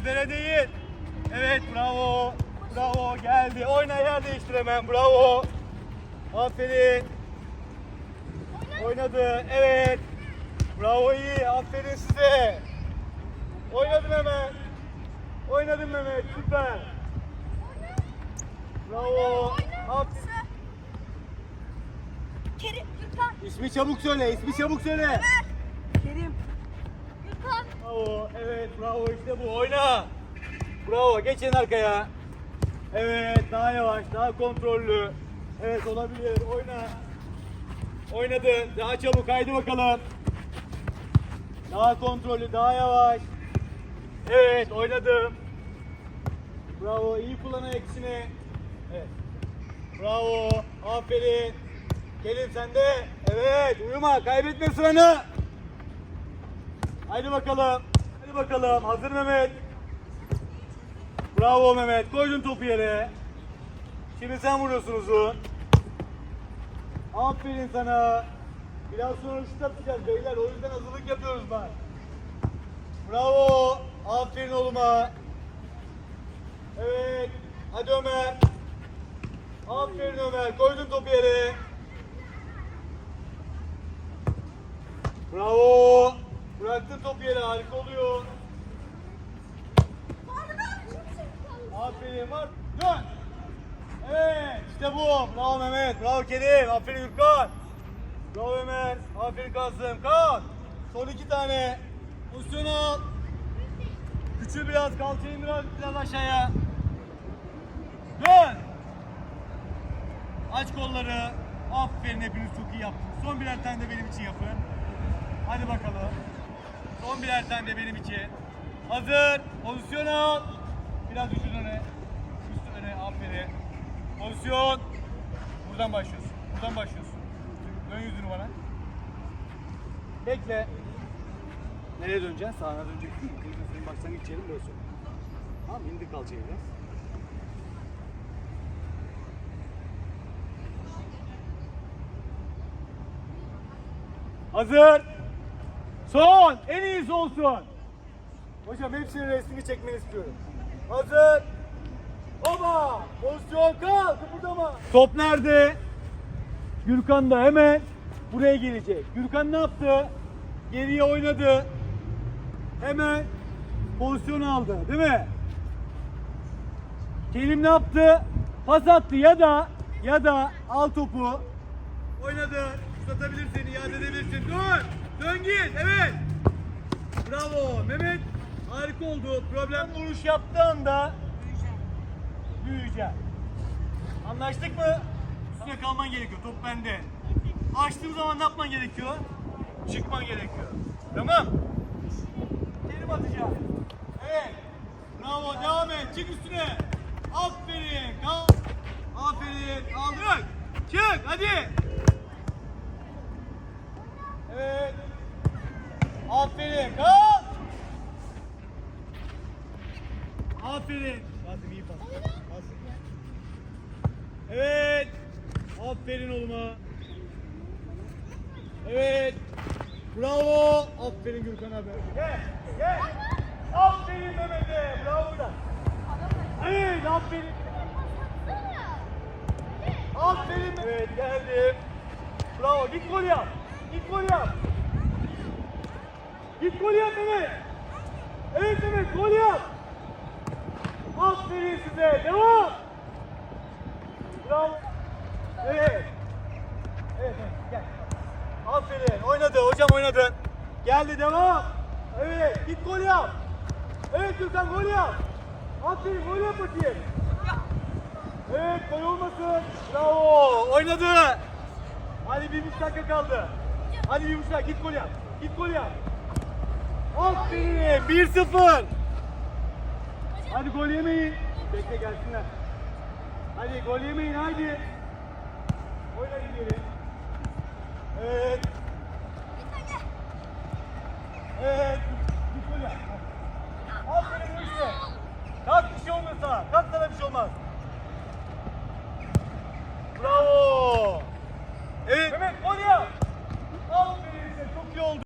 ezbere değil. Evet bravo. Bravo geldi. Oyna yer değiştir hemen. Bravo. Aferin. Oynadı. Evet. Bravo iyi. Aferin size. Oynadın hemen. Oynadın Mehmet. Süper. Bravo. Aferin. Kerim, Gürkan. İsmi çabuk söyle. ismi çabuk söyle. Kerim. Bravo. Evet bravo işte bu. Oyna. Bravo. Geçin arkaya. Evet daha yavaş, daha kontrollü. Evet olabilir. Oyna. Oynadı. Daha çabuk. Haydi bakalım. Daha kontrollü, daha yavaş. Evet oynadım. Bravo. iyi kullan ayak içini. Evet. Bravo. Aferin. Gelin sen de. Evet. Uyuma. Kaybetme sıranı. Haydi bakalım. Hadi bakalım. Hazır Mehmet. Bravo Mehmet. Koydun topu yere. Şimdi sen vuruyorsun uzun. Aferin sana. Biraz sonra şut atacağız beyler. O yüzden hazırlık yapıyoruz bak. Bravo. Aferin oğluma. Evet. Hadi Ömer. Aferin Ömer. Koydun topu yere. Bravo. Bıraktın topu yere. Harika oluyor. Aferin var. Dön. Evet işte bu. Bravo Mehmet. Bravo Kerim. Aferin Gürkan. Bravo Ömer. Aferin Kasım. Kalk. Son iki tane. Pozisyon al. Küçül biraz. Kalçayı biraz, biraz aşağıya. Dön. Aç kolları. Aferin hepiniz çok iyi yaptınız. Son birer tane de benim için yapın. Hadi bakalım. Son birer tane de benim için. Hazır. Pozisyon al. Biraz düşün öne. Üstü öne. Aferin. Pozisyon. Buradan başlıyorsun. Buradan başlıyorsun. Dön yüzünü bana. Bekle. Nereye döneceksin? Sağına döneceksin. Kırmızının başlangıç yerin burası. Tamam indir kalçayı biraz. Hazır. Son. En iyisi olsun. Hocam hepsinin resmini çekmeni istiyorum. Hazır. Oba. Pozisyon kal. Kıpırdama. Top nerede? Gürkan da hemen buraya gelecek. Gürkan ne yaptı? Geriye oynadı. Hemen pozisyon aldı. Değil mi? Kerim ne yaptı? Pas attı ya da ya da al topu. Oynadı. Uzatabilirsin, iade edebilirsin. Dön. Dön git. Evet. Bravo. Mehmet harika oldu. Problem vuruş yaptığı anda büyüyecek. Anlaştık mı? Üstüne kalman gerekiyor. Top bende. Açtığım zaman ne yapman gerekiyor? Çıkman gerekiyor. Tamam. Kerim atacağım. Evet. Bravo. Devam et. Çık üstüne. Aferin. Kal. Aferin. Aldık. Çık. Hadi. Evet. Aferin. Kal. Aferin. Hadi iyi pas. Pas. Evet. Aferin oğluma. Evet. Bravo. Aferin Gürkan abi. Gel. Gel. Aferin Mehmet'e. Bravo da. Evet. Aferin. Aferin. Evet geldim. Bravo. Git gol yap. Git gol yap. Git gol yap Mehmet. Evet Mehmet gol yap. Aferin size. Devam. Bravo. Evet. Evet, evet gel. Aferin. Oynadı. Hocam oynadın. Geldi devam. Evet. Git gol yap. Evet Gürkan gol yap. Aferin gol yap bakayım. Evet gol olmasın. Bravo. Oynadı. Hadi bir buçuk dakika kaldı. Hadi bir buçuk dakika. Git gol yap. Git gol yap. Aferin. 1-0. Hadi gol yemeyin. Bekle gelsinler. Hadi gol yemeyin hadi. Oyna gidelim. Evet. Evet. Bir gol yap. Aferin Hüsnü. Kalk bir şey olmasa. Kalk sana bir şey olmaz.